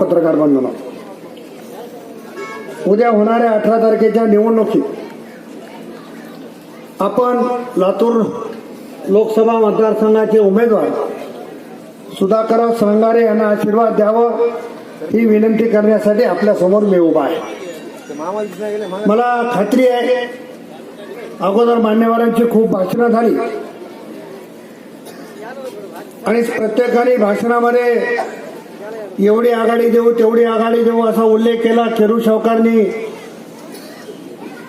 पत्रकार बंधूंनो. उद्या होणाऱ्या अठरा तारखेच्या निवडणुकीत आपण लातूर लोकसभा मतदारसंघाचे उमेदवार सुधाकरराव संघारे यांना आशीर्वाद द्यावं ही विनंती करण्यासाठी आपल्यासमोर मी उभा आहे. मला खात्री आहे अगोदर मान्यवरांची खूप भाषणं झाली. आणि प्रत्येकाने भाषणामध्ये एवढी आघाडी देऊ तेवढी आघाडी देऊ असा उल्लेख केला खेरू सावकारनी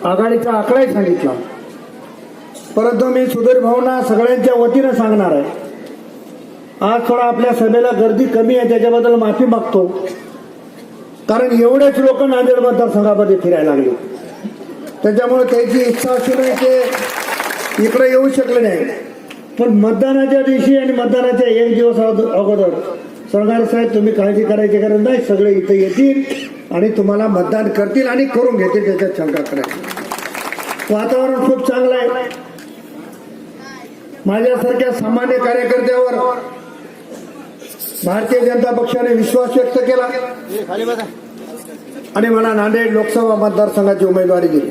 आघाडीचा आकडाही सांगितला. परंतु मी सुधीर भाऊंना सगळ्यांच्या वतीनं सांगणार आहे. आज थोडा आपल्या सभेला गर्दी कमी आहे त्याच्याबद्दल माफी मागतो. कारण एवढेच लोक नांदेड मतदारसंघामध्ये फिरायला लागले. त्याच्यामुळे त्याची इच्छा असूनही ते इकडे येऊ शकले नाही. पण मतदानाच्या दिवशी आणि मतदानाच्या एक दिवस अगोदर सरकार साहेब तुम्ही काळजी करायची गरज नाही. सगळे इथे येतील आणि तुम्हाला मतदान करतील आणि करून घेतील त्याच्यात शंका करायची वातावरण खूप चांगलं आहे. माझ्यासारख्या सामान्य कार्यकर्त्यावर भारतीय जनता पक्षाने विश्वास व्यक्त केला. आणि मला नांदेड लोकसभा मतदारसंघाची उमेदवारी दिली.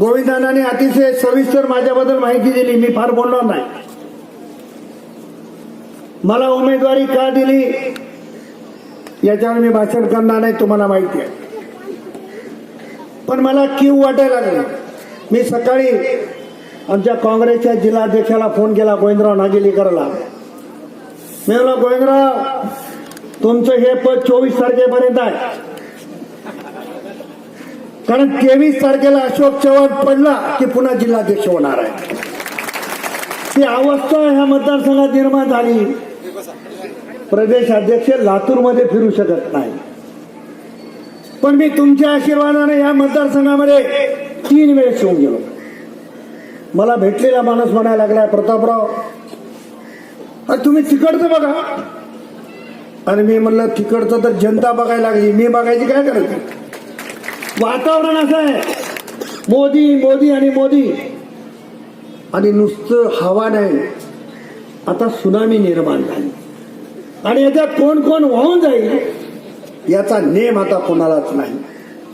गोविंदानाने अतिशय सविस्तर माझ्याबद्दल माहिती दिली. मी फार बोलणार नाही. मला उमेदवारी का दिली? याच्यावर मी भाषण करणार नाही तुम्हाला माहिती आहे. पण मला क्यू वाटायला लागली. मी सकाळी आमच्या काँग्रेसच्या जिल्हाध्यक्षाला फोन केला गोविंदराव नागेलीकरला. मी म्हणलं गोविंदराव तुमचं हे पद चोवीस तारखेपर्यंत आहे. कारण तेवीस तारखेला अशोक चव्हाण पडला की पुन्हा जिल्हाध्यक्ष होणार आहे. ती अवस्था ह्या मतदारसंघात निर्माण झाली. प्रदेश अध्यक्ष लातूरमध्ये फिरू शकत नाही. पण मी तुमच्या आशीर्वादाने या मतदारसंघामध्ये तीन वेळेस येऊन गेलो. मला भेटलेला माणूस म्हणायला लागलाय प्रतापराव अरे तुम्ही तिकडचं बघा. आणि मी म्हणलं तिकडचं तर जनता बघायला लागली. मी बघायची काय करायची वातावरण असं आहे. मोदी मोदी आणि मोदी. आणि नुसतं हवा नाही. आता सुनामी निर्माण झाली. आणि याच्यात कोण कोण वाहून जाईल याचा नेम आता कोणालाच नाही.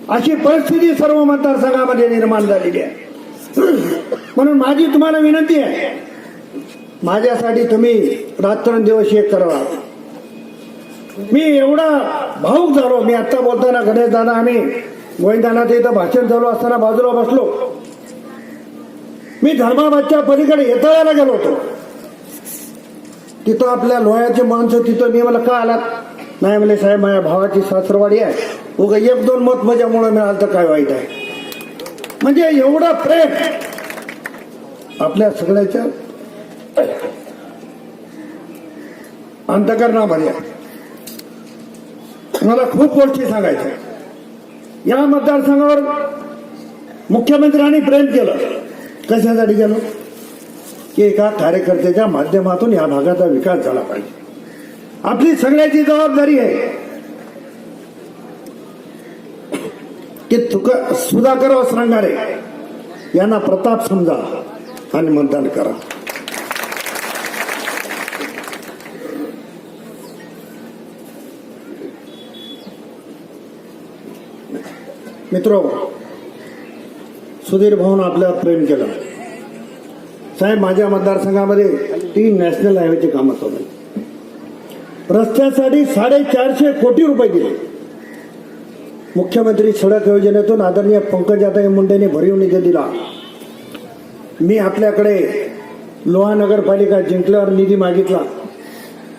अशी परिस्थिती सर्व मतदारसंघामध्ये निर्माण झालेली आहे. म्हणून माझी तुम्हाला विनंती आहे माझ्यासाठी तुम्ही रात्रंदिवस एक करावा मी एवढा भाऊक झालो मी आता बोलताना गणेश दादा आम्ही गोविंदानाथ इथं भाषण चालू असताना बाजूला बसलो. मी धर्माबादच्या पलीकडे येतळ्याला गेलो होतो. तिथं आपल्या लोह्याचे माणसं तिथं मी मला का आलात? नाही म्हणले साहेब माझ्या भावाची सासरवाडी आहे. उगा एक दोन मत माझ्यामुळे मिळालं तर काय वाईट आहे? म्हणजे एवढा प्रेम आपल्या सगळ्याच्या अंतकरणामध्ये मला खूप गोष्टी सांगायच्या. या मतदारसंघावर मुख्यमंत्र्यांनी प्रेम केलं. कशासाठी गेलो? की एका कार्यकर्त्याच्या माध्यमातून या भागाचा विकास झाला पाहिजे. आपली सगळ्याची जबाबदारी आहे. की तुक सुधाकर असणारे यांना प्रताप समजा आणि मतदान करा. मित्र सुधीर भाऊन आपल्यावर प्रेम केलं. साहेब माझ्या मतदारसंघामध्ये तीन नॅशनल हायवेचे कामं चालू आहेत. रस्त्यासाठी साडेचारशे कोटी रुपये दिले. मुख्यमंत्री सडक योजनेतून आदरणीय पंकजाताई मुंडेने भरीव निधी दिला. मी आपल्याकडे लोहा नगरपालिका जिंकल्यावर निधी मागितला.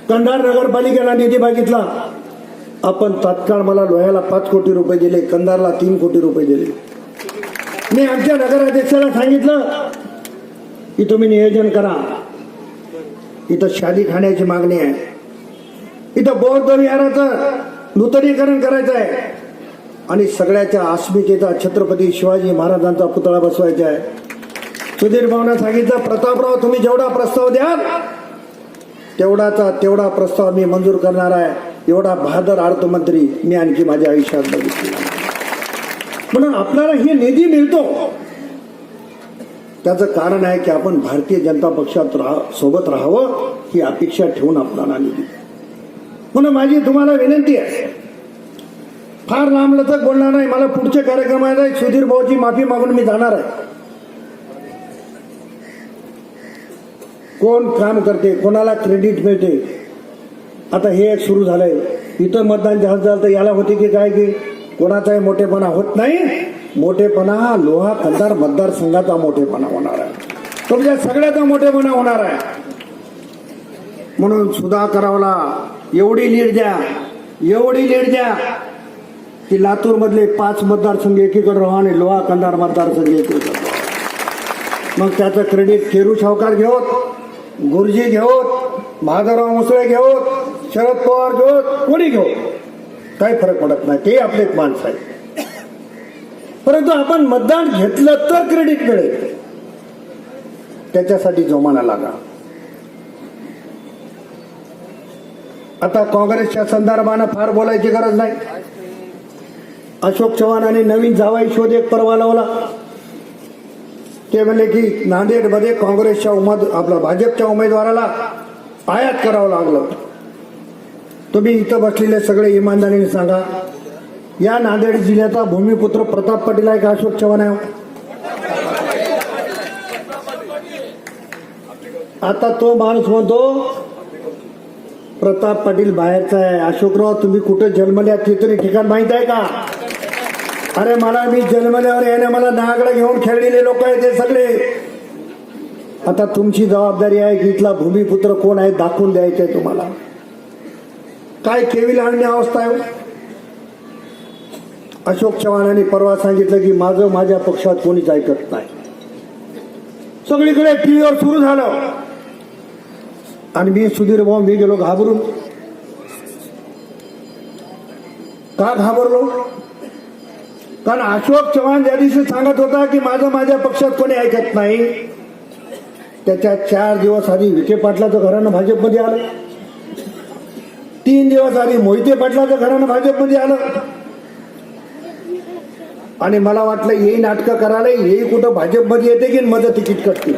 कंधार नगरपालिकेला निधी मागितला. आपण तात्काळ मला लोह्याला पाच कोटी रुपये दिले कंधारला तीन कोटी रुपये दिले. मी आमच्या नगराध्यक्षाला सांगितलं की तुम्ही नियोजन करा. इथं शादी खाण्याची मागणी आहे. इथं बौद्ध विहाराचं नूतनीकरण करायचं आहे. आणि सगळ्याच्या अस्मितेचा छत्रपती शिवाजी महाराजांचा पुतळा बसवायचा आहे. सुधीर भावना सांगितलं प्रतापराव तुम्ही जेवढा प्रस्ताव द्याल तेवढाचा तेवढा प्रस्ताव मी मंजूर करणार आहे. एवढा बहादर अर्थमंत्री मी आणखी माझ्या आयुष्यात बघितला म्हणून आपल्याला हे निधी मिळतो. त्याचं कारण आहे की आपण भारतीय जनता पक्षात राहा सोबत राहावं ही अपेक्षा ठेवून आपल्याला निधी. म्हणून माझी तुम्हाला विनंती आहे. फार लांबलचक बोलणार नाही मला पुढच्या कार्यक्रमाला आहे सुधीर भाऊची माफी मागून मी जाणार आहे. कोण काम करते कोणाला क्रेडिट मिळते? आता हे एक सुरू झालंय. इथं मतदान जास्त झालं तर याला होते की काय की? कोणाचाही मोठेपणा होत नाही. मोठेपणा हा लोहा खंदार मतदारसंघाचा मोठेपणा होणार आहे. तुमच्या सगळ्याचा मोठेपणा होणार आहे. म्हणून सुधा करावला एवढी लीड द्या एवढी लीड द्या की लातूर मधले पाच मतदारसंघ एकीकडे राहा आणि लोहा कंधार मतदारसंघ एकीकडे मग त्याचं क्रेडिट केरू सावकार घेऊत गुरुजी घेऊत महादेवराव मुसळे घेऊत शरद पवार घेऊत कोणी घेऊत काही फरक पडत नाही ते आपले एक माणसं आहे परंतु आपण मतदान घेतलं तर क्रेडिट मिळेल. त्याच्यासाठी जोमाना लागा. आता काँग्रेसच्या संदर्भानं फार बोलायची गरज नाही. अशोक चव्हाणांनी नवीन जावाई शोध एक परवा लावला. ते म्हणले की नांदेडमध्ये काँग्रेसच्या उमेद आपला भाजपच्या उमेदवाराला आयात करावं लागलं. तुम्ही इथं बसलेले सगळे इमानदारीने सांगा. या नांदेड जिल्ह्याचा भूमिपुत्र प्रताप पाटील आहे का अशोक चव्हाण आहे? आता तो माणूस म्हणतो प्रताप पाटील बाहेरचा आहे. अशोकराव तुम्ही कुठं जन्मल्या ते तरी ठिकाण माहीत आहे का? अरे मला मी जन्मल्यावर याने मला नागडं घेऊन खेळलेले लोक आहेत ते सगळे. आता तुमची जबाबदारी आहे की इथला भूमिपुत्र कोण आहे दाखवून द्यायचंय तुम्हाला. काय केवी आणणे अवस्था आहे? अशोक चव्हाणांनी परवा सांगितलं की माझं माझ्या पक्षात कोणीच ऐकत नाही. सगळीकडे टीव्हीवर सुरू झालं. आणि मी सुधीर भाऊ मी गेलो घाबरून. का घाबरलो? कारण अशोक चव्हाण ज्या दिवशी सांगत होता की माझं माझ्या पक्षात कोणी ऐकत नाही त्याच्या चार दिवस आधी विखे पाटलाचं घरानं भाजपमध्ये आलं. तीन दिवस आधी मोहिते पाटलाचं घरानं भाजपमध्ये आलं. आणि मला वाटलं येई नाटकं करायला येई कुठं भाजपमध्ये येते की माझं तिकीट कटतील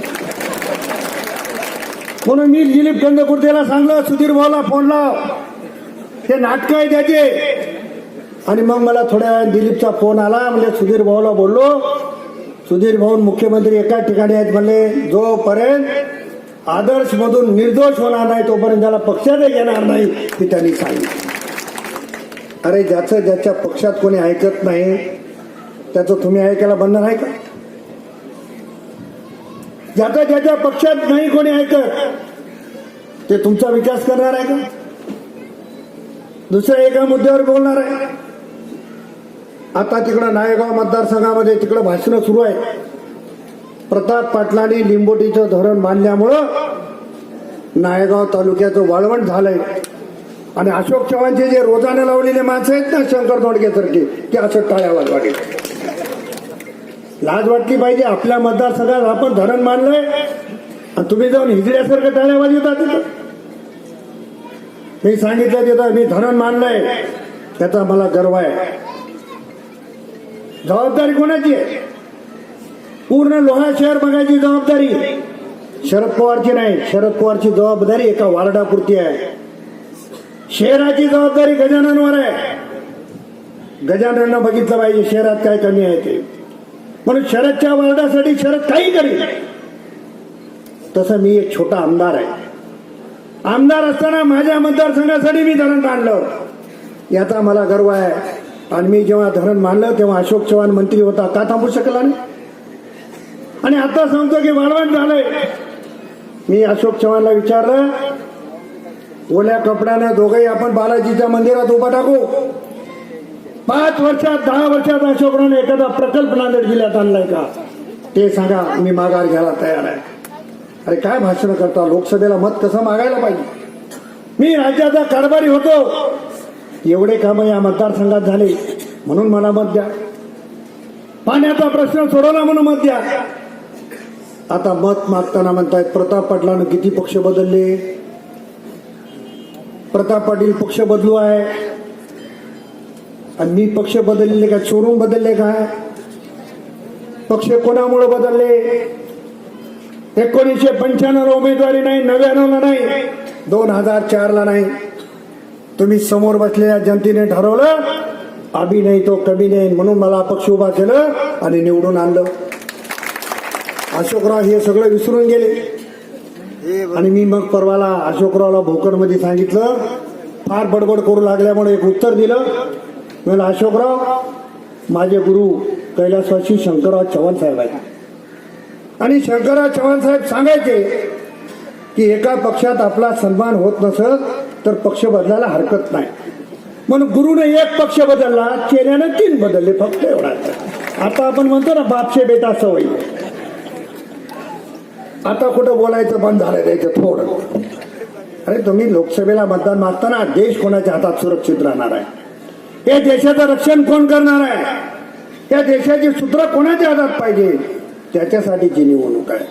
म्हणून मी दिलीप कंदकुर्तेला सांगलं सुधीर भाऊला फोन लाव. ते नाटकं आहे त्याचे. आणि मग मला थोड्या वेळाने दिलीपचा फोन आला. म्हणजे सुधीर भाऊला बोललो. सुधीर भाऊ मुख्यमंत्री एका ठिकाणी आहेत म्हणले जोपर्यंत आदर्श मधून निर्दोष होणार नाही तोपर्यंत त्याला पक्षातही घेणार नाही हे त्यांनी सांगितलं. अरे ज्याचं ज्याच्या पक्षात कोणी ऐकत नाही त्याचं तुम्ही ऐकायला बंधन आहे का? ज्याच्या ज्याच्या पक्षात नाही कोणी ऐकत ते तुमचा विकास करणार आहे का? दुसऱ्या एका मुद्द्यावर बोलणार आहे. आता तिकडं नायगाव मतदारसंघामध्ये तिकडं भाषणं सुरू आहे. प्रताप पाटलांनी लिंबोटीचं धोरण मानल्यामुळं नायगाव तालुक्याचं वाळवण झालंय. आणि अशोक चव्हाणचे जे रोजाने लावलेले माणसं आहेत ना शंकर दोडकेसारखे ते असं टाळ्या वाजवागे लाज वाटली पाहिजे आपल्या मतदारसंघात आपण धरण मानलंय. आणि तुम्ही जाऊन हिजड्यासारखं टाळ्या वाजवता तिथं. मी सांगितलं तिथं मी धरण मानलंय. त्याचा मला गर्व आहे. जबाबदारी कोणाची आहे? पूर्ण लोहा शहर बघायची जबाबदारी. शरद पवारची नाही शरद पवारची जबाबदारी एका वार्डापुरती आहे. शहराची जबाबदारी गजाननवर आहे. गजानननं बघितलं पाहिजे शहरात काय कमी आहे ते. म्हणून शरदच्या वार्डासाठी शरद काही करेल तसं मी एक छोटा आमदार आहे. आमदार असताना माझ्या मतदारसंघासाठी मी धरण मांडलं. याचा मला गर्व आहे. आणि मी जेव्हा धरण मांडलं तेव्हा अशोक चव्हाण मंत्री होता. का थांबू शकला नाही? आणि आता सांगतो की वाढवण झालंय. मी अशोक चव्हाणला विचारलं ओल्या कपड्यानं दोघंही आपण बालाजीच्या मंदिरात उभा टाकू? पाच वर्षात दहा वर्षात अशोकरावने एखादा प्रकल्प नांदेड जिल्ह्यात आणलाय का? ते सांगा मी माघार घ्यायला तयार आहे. अरे काय भाषण करता? लोकसभेला मत कसं मागायला पाहिजे? मी राज्याचा कारभारी होतो. एवढे काम या मतदारसंघात झाले म्हणून मला मत द्या. पाण्याचा प्रश्न सोडवला म्हणून मत द्या. आता मत मागताना म्हणतायत प्रताप पाटलानं किती पक्ष बदलले? प्रताप पाटील पक्ष बदलू आहे. आणि मी पक्ष बदलले का चोरून बदलले काय पक्ष कोणामुळे बदलले? एकोणीसशे पंच्याण्णव उमेदवारी नाही नव्याण्णवला नाही दोन हजार चारला नाही. तुम्ही समोर बसलेल्या जनतेने ठरवलं अभिनय नाही तो कमी नाही म्हणून मला पक्ष उभा केलं आणि निवडून आणलं. अशोकराव हे सगळं विसरून गेले. आणि मी मग परवाला अशोकरावला भोकरमध्ये सांगितलं. फार बडबड करू लागल्यामुळे एक उत्तर दिलं. मला अशोकराव माझे गुरु कैलासवासी शंकरराव चव्हाण साहेब आहेत. आणि शंकरराव चव्हाण साहेब सांगायचे की एका पक्षात आपला सन्मान होत नसत तर पक्ष बदलायला हरकत नाही. म्हणून गुरुने एक पक्ष बदलला चेल्यानं तीन बदलले फक्त एवढा आता आपण म्हणतो ना बापशे बेटा सवय. आता कुठं बोलायचं बंद झालं त्याचं थोडं. अरे तुम्ही लोकसभेला मतदान मागताना देश कोणाच्या हातात सुरक्षित राहणार आहे? या देशाचं रक्षण कोण करणार आहे? या देशाची सूत्र कोणाच्या हातात पाहिजे? त्याच्यासाठीची निवडणूक आहे.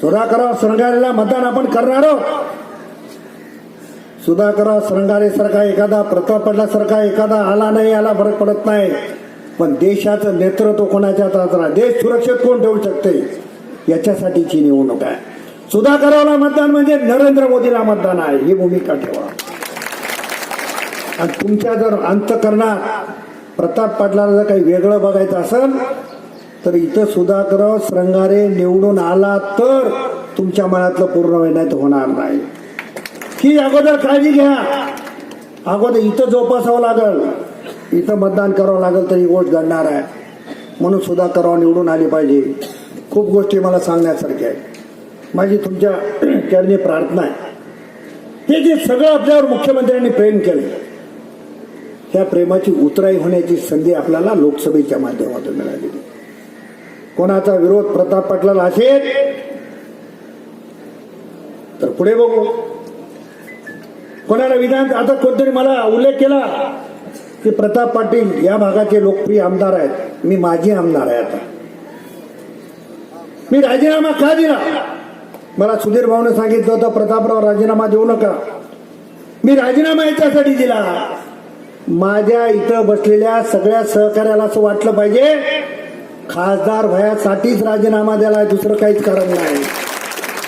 सुधाकरराव श्रंगारेला मतदान आपण करणार आहोत. सुधाकरराव श्रंगारे सारखा एखादा प्रताप पडल्यासारखा एखादा आला नाही आला फरक पडत नाही. पण देशाचं नेतृत्व कोणाच्या हातात राहा देश सुरक्षित कोण ठेवू शकते? याच्यासाठीची निवडणूक आहे. सुधाकरावला मतदान म्हणजे नरेंद्र मोदीला मतदान आहे ही भूमिका ठेवा. आणि तुमच्या जर अंतकरणात प्रताप पाटलाला जर काही वेगळं बघायचं असेल तर इथं सुधाकरराव श्रंगारे निवडून आला तर तुमच्या मनातलं पूर्ण वेण्यात होणार नाही. ही अगोदर काळजी घ्या. अगोदर इथं जोपासावं लागल. इथं मतदान करावं लागेल तर ही गोष्ट घडणार आहे. म्हणून सुधाकरराव निवडून आली पाहिजे. खूप गोष्टी मला सांगण्यासारख्या आहेत. माझी तुमच्या चरणी प्रार्थना आहे. हे जे सगळं आपल्यावर मुख्यमंत्र्यांनी प्रेम केलं त्या प्रेमाची उतराई होण्याची संधी आपल्याला लोकसभेच्या माध्यमातून मिळालेली कोणाचा विरोध प्रताप पाटलाला असेल तर पुढे बघू. कोणाला विधान आता कोणतरी मला उल्लेख केला की प्रताप पाटील या भागाचे लोकप्रिय आमदार आहेत. मी माझी आमदार आहे आता. मी राजीनामा का दिला? मला सुधीर भाऊने सांगितलं होतं प्रतापराव राजीनामा देऊ नका. मी राजीनामा याच्यासाठी दिला. माझ्या इथं बसलेल्या सगळ्या सहकार्याला असं वाटलं पाहिजे खासदार भयासाठीच राजीनामा द्यायला दुसरं काहीच कारण नाही.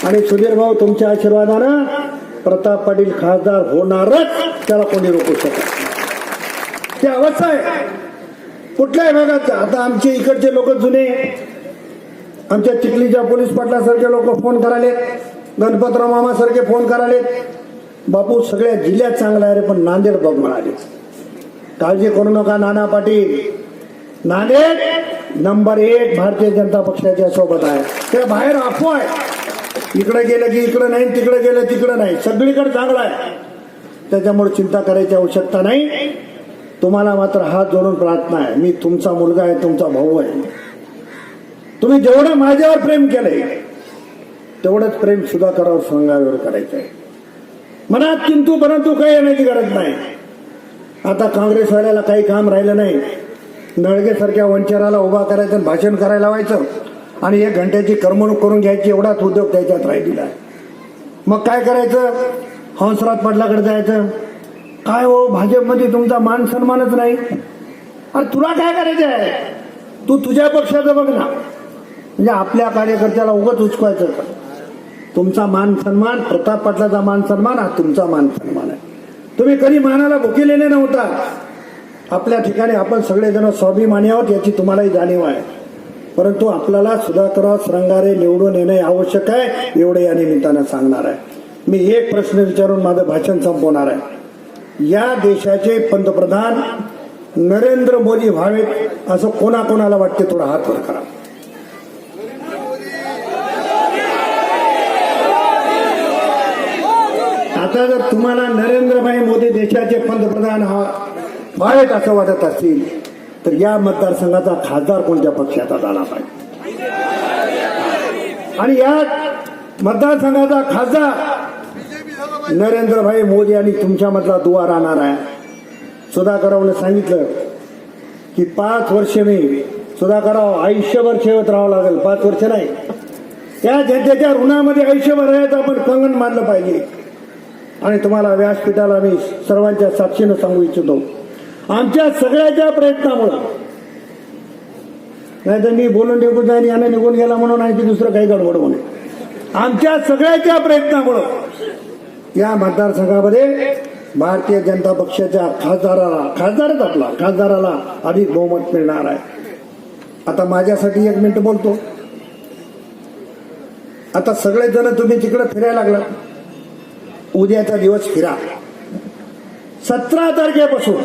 आणि सुधीर भाऊ तुमच्या आशीर्वादानं प्रताप पाटील खासदार होणारच त्याला कोणी रोखू शकत ते अवस्था आहे. कुठल्याही भागात आता आमचे इकडचे लोक जुने आमच्या चिखलीच्या पोलीस पाटलासारखे लोक फोन करायले गणपतराव मामासारखे फोन करायले बापू सगळ्या जिल्ह्यात चांगला आहे रे पण नांदेड बघ म्हणाले. काळजी करू नका नाना पाटील. नांदेड नंबर एक भारतीय जनता पक्षाच्या सोबत आहे. ते बाहेर अफवा आहे. इकडे गेलं की इकडं नाही तिकडे गेलं तिकडं नाही. सगळीकडे चांगलं आहे. त्याच्यामुळे चिंता करायची आवश्यकता नाही. तुम्हाला मात्र हात जोडून प्रार्थना आहे. मी तुमचा मुलगा आहे तुमचा भाऊ आहे. तुम्ही जेवढं माझ्यावर प्रेम केलंय तेवढंच प्रेम सुधाकरावर संघावर करायचं आहे मनात किंतू परंतु काही येण्याची गरज नाही. आता काँग्रेसवाल्याला काही काम राहिलं नाही. नळगेसारख्या वंचराला उभा करायचं भाषण करायला व्हायचं आणि एक घंट्याची करमणूक करून घ्यायची एवढाच उद्योग त्याच्यात राहिलेला आहे. मग काय करायचं? हंसराज पाटलाकडे जायचं. काय हो भाजपमध्ये तुमचा मान सन्मानच नाही? अरे तुला काय करायचं आहे तू तुझ्या पक्षाचं बघ ना. म्हणजे आपल्या कार्यकर्त्याला उगत उचकायचं का तुमचा मान सन्मान प्रताप पाटलाचा मान सन्मान हा तुमचा मान सन्मान आहे. तुम्ही कधी मानाला भुकेलेले नव्हता. आपल्या ठिकाणी आपण सगळेजण स्वाभिमानी आहोत याची तुम्हालाही जाणीव आहे. परंतु आपल्याला सुधाकरराव श्रंगारे निवडून येणे आवश्यक आहे एवढे या निमित्तानं सांगणार आहे. मी एक प्रश्न विचारून माझं भाषण संपवणार आहे. या देशाचे पंतप्रधान नरेंद्र मोदी व्हावेत असं कोणाकोणाला वाटते थोडा हात वर करा. आता जर तुम्हाला नरेंद्रभाई मोदी देशाचे पंतप्रधान हा व्हावेत असं वाटत असतील तर या मतदारसंघाचा खासदार कोणत्या पक्षाचा झाला पाहिजे? आणि या मतदारसंघाचा खासदार नरेंद्रभाई मोदी आणि तुमच्यामधला दुवा राहणार आहे. सुधाकरावने सांगितलं की पाच वर्ष मी सुधाकराव आयुष्यभर ठेवत राहावं लागेल. पाच वर्ष नाही. त्या जनतेच्या ऋणामध्ये आयुष्यभर राहायचं आपण कंगण मानलं पाहिजे. आणि तुम्हाला व्यासपीठाला मी सर्वांच्या साक्षीनं सांगू इच्छितो. आमच्या सगळ्याच्या प्रयत्नामुळं. नाही तर मी बोलून निघून जाईन यानं निघून गेला म्हणून आणखी दुसरं काही गडबड होणे आमच्या सगळ्याच्या प्रयत्नामुळं या मतदारसंघामध्ये भारतीय जनता पक्षाच्या खासदाराला खासदारच आपला खासदाराला अधिक बहुमत मिळणार आहे. आता माझ्यासाठी एक मिनिट बोलतो. आता सगळेजण तुम्ही तिकडे फिरायला लागला. उद्याचा दिवस फिरा सतरा तारखेपासून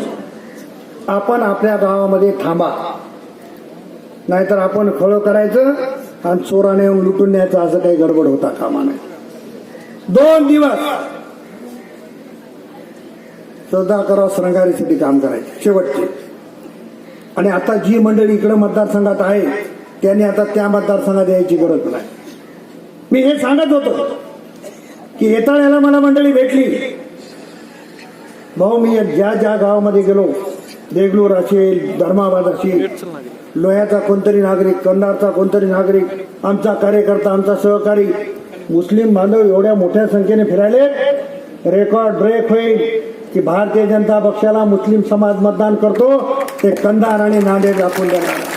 आपण आपल्या गावामध्ये थांबा. नाहीतर आपण खळ करायचं आणि चोराने येऊन लुटून न्यायचं असं काही गडबड होता कामा नाही दोन दिवस सौदागराव श्रंगारीसाठी काम करायचे. शेवटचे. आणि आता जी मंडळी इकडे मतदारसंघात आहे त्यांनी आता त्या मतदारसंघात यायची गरज नाही. मी हे सांगत होतो. की येताळ्याला मला मंडळी भेटली. भाऊ मी ज्या ज्या गावामध्ये गेलो देगलूर असेल धर्माबाद असेल लोह्याचा कोणतरी नागरिक कंधारचा कोणतरी नागरिक आमचा कार्यकर्ता आमचा सहकारी मुस्लिम बांधव एवढ्या मोठ्या संख्येने फिरायले. रेकॉर्ड ब्रेक होईल की भारतीय जनता पक्षाला मुस्लिम समाज मतदान करतो ते कंधार आणि नांदेड दाखवून देणार.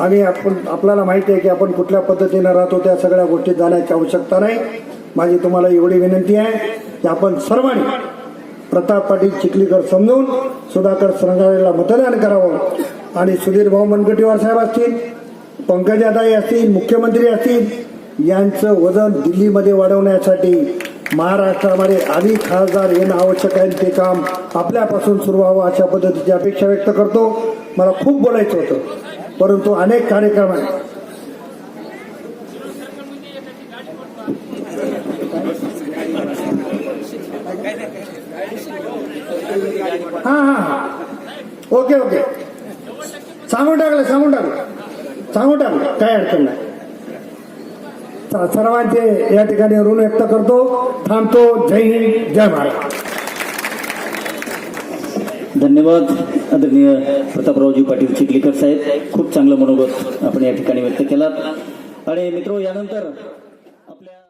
आणि आपण आपल्याला माहिती आहे की आपण कुठल्या पद्धतीनं राहतो त्या सगळ्या गोष्टीत जाण्याची आवश्यकता नाही. माझी तुम्हाला एवढी विनंती आहे की आपण सर्वांनी प्रताप पाटील चिखलीकर समजून सुधाकर श्रंगारेला मतदान करावं. आणि सुधीर भाऊ मनगटीवार साहेब असतील पंकजाताई असतील मुख्यमंत्री असतील यांचं वजन दिल्लीमध्ये वाढवण्यासाठी महाराष्ट्रामध्ये अधिक खासदार येणं आवश्यक आहे ते काम आपल्यापासून सुरू व्हावं अशा पद्धतीची अपेक्षा व्यक्त करतो. मला खूप बोलायचं होतं परंतु अनेक कार्यक्रम आहेत. सांगू सांगून काय अडचण नाही. सर्वांचे या ठिकाणी ऋण व्यक्त करतो. थांबतो. जय हिंद जय महाराष्ट्र धन्यवाद आदरणीय प्रतापरावजी पाटील चिखलीकर साहेब. खूप चांगलं मनोगत आपण या ठिकाणी व्यक्त केलात. आणि मित्र यानंतर